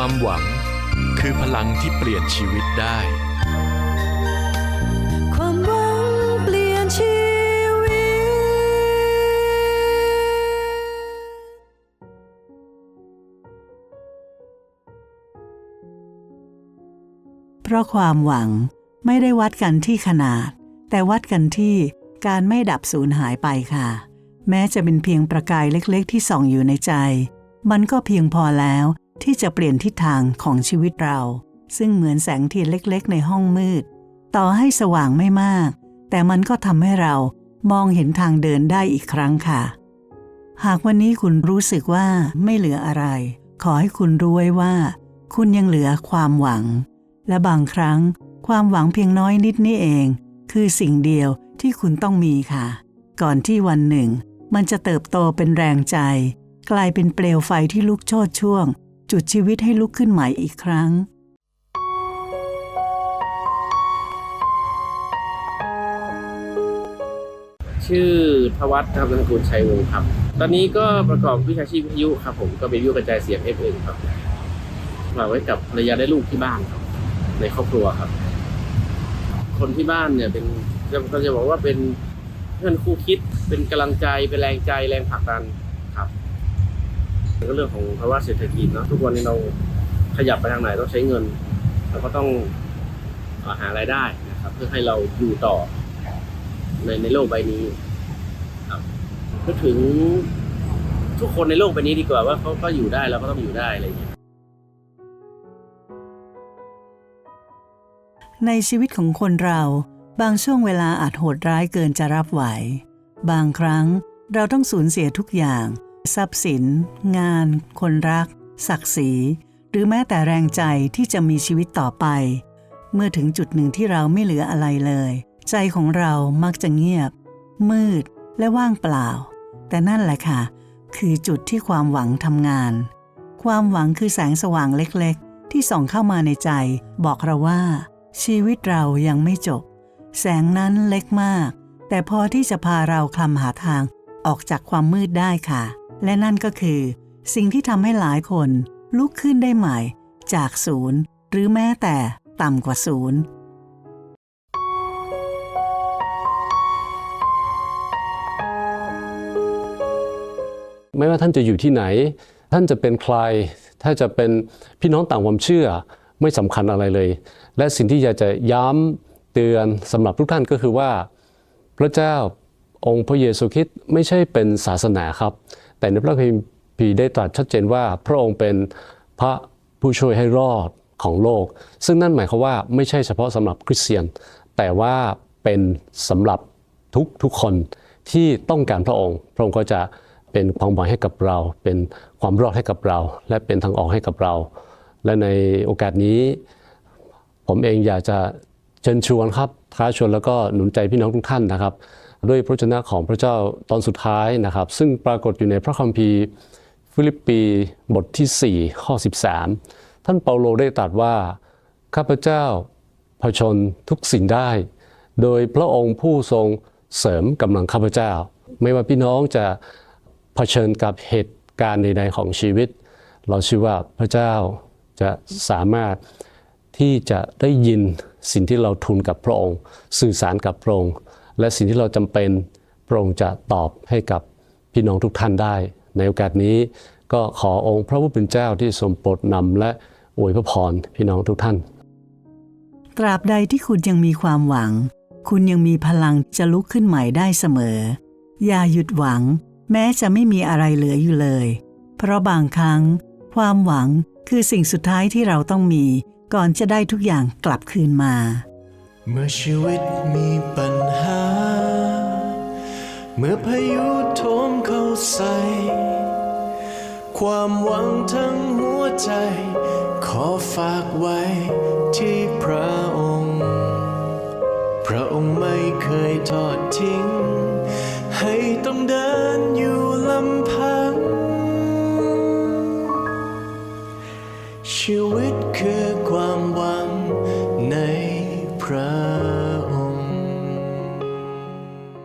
ความหวังคือพลังที่เปลี่ยนชีวิตได้ ความหวังเปลี่ยนชีวิต เพราะความหวังไม่ได้วัดกันที่ขนาด แต่วัดกันที่การไม่ดับสูญหายไปค่ะ แม้จะเป็นเพียงประกายเล็กๆ ที่ส่องอยู่ในใจ มันก็เพียงพอแล้ว ที่จะเปลี่ยนทิศทางของชีวิตเรา ซึ่งเหมือนแสงเทียนเล็กๆ ในห้องมืด ต่อให้สว่างไม่มาก แต่มันก็ทำให้เรามองเห็นทางเดินได้อีกครั้งค่ะ หากวันนี้คุณรู้สึกว่าไม่เหลืออะไร ขอให้คุณรู้ไว้ว่า คุณยังเหลือความหวัง และบางครั้งความหวังเพียงน้อยนิดนี่เอง คือสิ่งเดียวที่คุณต้องมีค่ะ ก่อนที่วันหนึ่ง มันจะเติบโตเป็นแรงใจ กลายเป็นเปลวไฟที่ลุกโชนช่วง จุดชีวิตให้ลุกขึ้นใหม่อีกครั้ง ชื่อทวัฒน์นะครับนามสกุลชัยวงศ์ครับ ตอนนี้ก็ประกอบวิชาชีพวิทยุครับผมก็เป็นวิทยุกระจายเสียง FM ครับฝากไว้กับภรรยาและลูกที่บ้านครับ ในครอบครัวครับ คนที่บ้านเนี่ยเป็นจะเราจะบอกว่าเป็นเพื่อนคู่คิดเป็นกำลังใจเป็นแรงใจแรงผลักดัน ก็เรื่องของภาวะเศรษฐกิจเนาะทุกวันนี้เราขยับไปทางไหนต้องใช้เงินเราก็ต้องอ่อหารายได้นะครับ เพื่อให้เราอยู่ต่อในในโลกใบนี้ครับก็ถึงทุกคนในโลกใบนี้ดีกว่าว่าเขาก็อยู่ได้เราก็ต้องอยู่ได้อะไรอย่างเงี้ยในชีวิตของคนเรา บางช่วงเวลาอาจโหดร้ายเกินจะรับไหว บางครั้งเราต้องสูญเสียทุกอย่าง ทรัพย์สิน งาน คนรัก ศักดิ์ศรี หรือแม้แต่แรงใจที่จะมีชีวิตต่อไป เมื่อถึงจุดหนึ่งที่เราไม่เหลืออะไรเลย ใจของเรามักจะเงียบ มืดและว่างเปล่า แต่นั่นแหละค่ะ คือจุดที่ความหวังทำงาน ความหวังคือแสงสว่างเล็กๆ ที่ส่องเข้ามาในใจ บอกเราว่า ชีวิตเรายังไม่จบ แสงนั้นเล็กมาก แต่พอที่จะพาเราคลำหาทางออกจากความมืดได้ค่ะ และนั่นก็คือ สิ่งที่ทำให้หลายคนลุกขึ้นได้ใหม่ จากศูนย์ หรือแม้แต่ต่ำกว่าศูนย์ไม่ว่าท่านจะอยู่ที่ไหน ท่านจะเป็นใคร ถ้าจะเป็นพี่น้องต่างความเชื่อไม่สำคัญอะไรเลย และสิ่งที่อยากจะย้ำเตือนสำหรับทุกท่านก็คือว่า พระเจ้า องค์พระเยซูคริสต์ไม่ใช่เป็นศาสนาครับ แต่ในพระคัมภีร์ได้ตรัสชัดเจนว่า พระองค์เป็นพระผู้ช่วยให้รอดของโลก ซึ่งนั่นหมายความว่าไม่ใช่เฉพาะสำหรับคริสเตียน แต่ว่าเป็นสำหรับทุกทุกคนที่ต้องการพระองค์ พระองค์ก็จะเป็นความหวังให้กับเรา เป็นความรอดให้กับเรา และเป็นทางออกให้กับเรา และในโอกาสนี้ ผมเองอยากจะ เชิญชวนครับท้าชวนแล้วก็หนุนใจพี่น้องทุกท่านนะครับ ด้วยพระชนะของพระเจ้าตอนสุดท้ายนะครับ ซึ่งปรากฏอยู่ในพระคัมภีร์ฟิลิปปีบทที่ 4 ข้อ 13 ท่านเปาโลได้ตรัสว่า ข้าพเจ้าผชนทุกสิ่งได้ โดยพระองค์ผู้ทรงเสริมกำลังข้าพเจ้า ไม่ว่าพี่น้องจะเผชิญกับเหตุการณ์ใดๆของชีวิต เราเชื่อว่าพระเจ้าจะสามารถที่จะได้ยิน สิ่งที่เราทูลกับพระองค์ สื่อสารกับพระองค์ และสิ่งที่เราจำเป็นพระองค์จะตอบให้กับพี่น้องทุกท่านได้ ในโอกาสนี้ก็ขอองค์พระผู้เป็นเจ้าที่ทรงโปรดนำและอวยพระพรพี่น้องทุกท่าน ตราบใดที่คุณยังมีความหวัง คุณยังมีพลังจะลุกขึ้นใหม่ได้เสมอ อย่าหยุดหวัง แม้จะไม่มีอะไรเหลืออยู่เลย เพราะบางครั้ง ความหวังคือสิ่งสุดท้ายที่เราต้องมี ก่อนจะได้ทุกอย่างกลับคืนมา เมื่อชีวิตมีปัญหา เมื่อพายุโถมเข้าใส่ความหวังทั้งหัวใจ ขอฝากไว้ที่พระองค์ พระองค์ไม่เคยทอดทิ้ง ให้ต้องเดินอยู่ลำพัง ชีวิตคือความหวัง